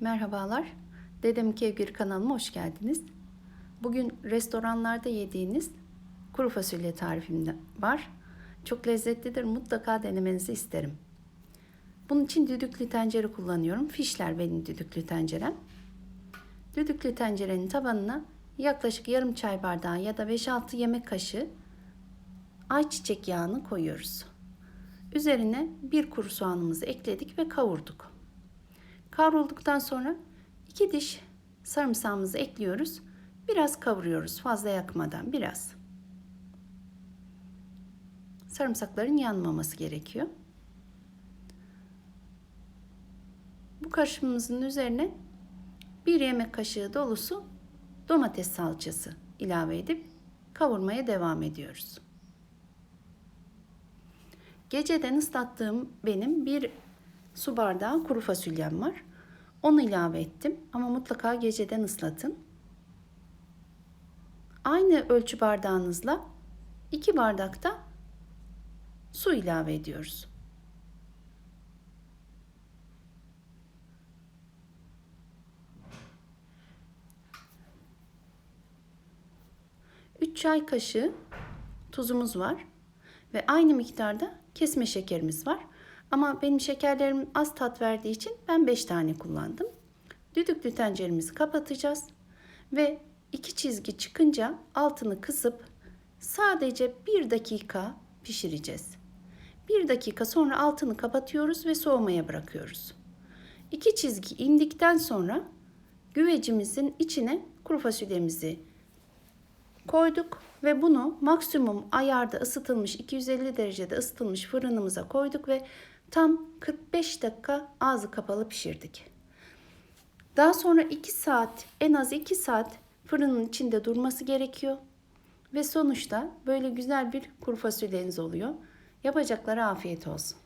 Merhabalar. Dedem Kevgir kanalıma hoş geldiniz. Bugün restoranlarda yediğiniz kuru fasulye tarifimde var. Çok lezzetlidir. Mutlaka denemenizi isterim. Bunun için düdüklü tencere kullanıyorum. Fişler benim düdüklü tencerem. Düdüklü tencerenin tabanına yaklaşık yarım çay bardağı ya da 5-6 yemek kaşığı ayçiçek yağını koyuyoruz. Üzerine bir kuru soğanımızı ekledik ve kavurduk. Kavrulduktan sonra iki diş sarımsağımızı ekliyoruz. Biraz kavuruyoruz fazla yakmadan biraz. Sarımsakların yanmaması gerekiyor. Bu karışımımızın üzerine bir yemek kaşığı dolusu domates salçası ilave edip kavurmaya devam ediyoruz. Geceden ıslattığım benim bir su bardağı kuru fasulyem var. Onu ilave ettim ama mutlaka geceden ıslatın. Aynı ölçü bardağınızla 2 bardak da su ilave ediyoruz. Üç çay kaşığı tuzumuz var ve aynı miktarda kesme şekerimiz var. Ama benim şekerlerim az tat verdiği için ben 5 tane kullandım. Düdüklü tenceremizi kapatacağız ve iki çizgi çıkınca altını kısıp sadece 1 dakika pişireceğiz. 1 dakika sonra altını kapatıyoruz ve soğumaya bırakıyoruz. İki çizgi indikten sonra güvecimizin içine kuru fasulyemizi koyduk ve bunu maksimum ayarda ısıtılmış 250 derecede ısıtılmış fırınımıza koyduk ve tam 45 dakika ağzı kapalı pişirdik. Daha sonra 2 saat en az 2 saat fırının içinde durması gerekiyor. Ve sonuçta böyle güzel bir kuru fasulyeniz oluyor. Yapacaklara afiyet olsun.